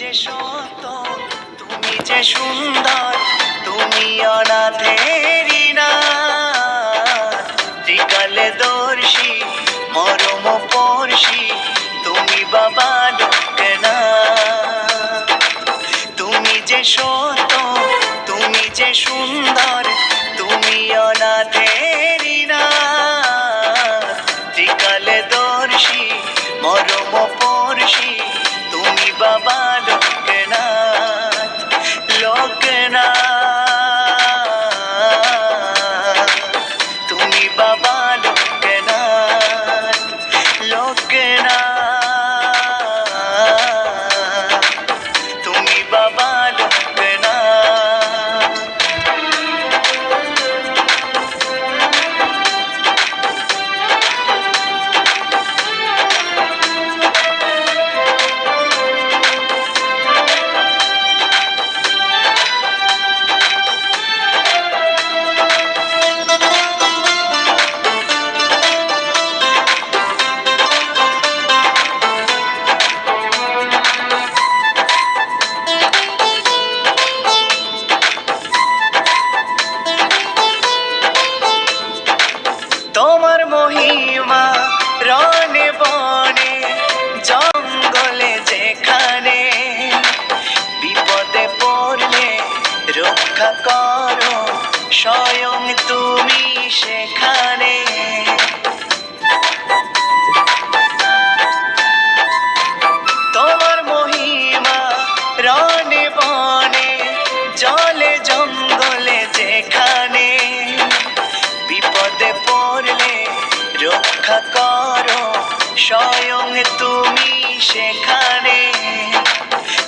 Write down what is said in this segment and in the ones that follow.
যে সত তুমি যে সুন্দর, তুমি অনাথেরি না বিকালে দর্শি, মরম পড়শি তুমি বাবা লোকনা তুমি যে সত তুমি যে সুন্দর, তুমি অনাথেরি না বিকালে দর্শি, মরম রক্ষা করো, স্বয়ং তুমি সেখানে। তোমার মহিমা রনে বনে, জলে জঙ্গলে যেখানে। বিপদে পড়লে রক্ষা করো, স্বয়ং তুমি সেখানে।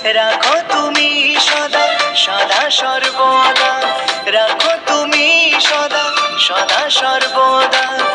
রাখো তুমি সদা সর্বদা।